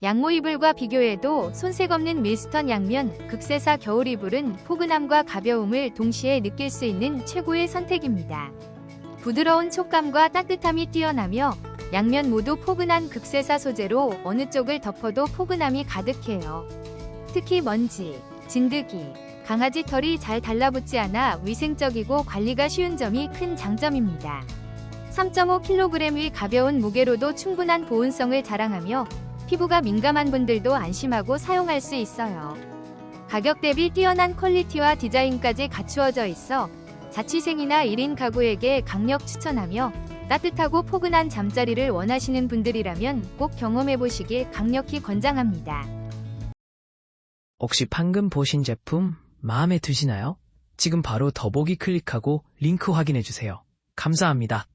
양모 이불과 비교해도 손색 없는 밀스턴 양면 극세사 겨울 이불은 포근함과 가벼움을 동시에 느낄 수 있는 최고의 선택입니다. 부드러운 촉감과 따뜻함이 뛰어나며 양면 모두 포근한 극세사 소재로 어느 쪽을 덮어도 포근함이 가득해요. 특히 먼지, 진드기, 강아지 털이 잘 달라붙지 않아 위생적이고 관리가 쉬운 점이 큰 장점입니다. 3.5kg의 가벼운 무게로도 충분한 보온성을 자랑하며 피부가 민감한 분들도 안심하고 사용할 수 있어요. 가격 대비 뛰어난 퀄리티와 디자인까지 갖추어져 있어 자취생이나 1인 가구에게 강력 추천하며 따뜻하고 포근한 잠자리를 원하시는 분들이라면 꼭 경험해 보시길 강력히 권장합니다. 혹시 방금 보신 제품 마음에 드시나요? 지금 바로 더보기 클릭하고 링크 확인해 주세요. 감사합니다.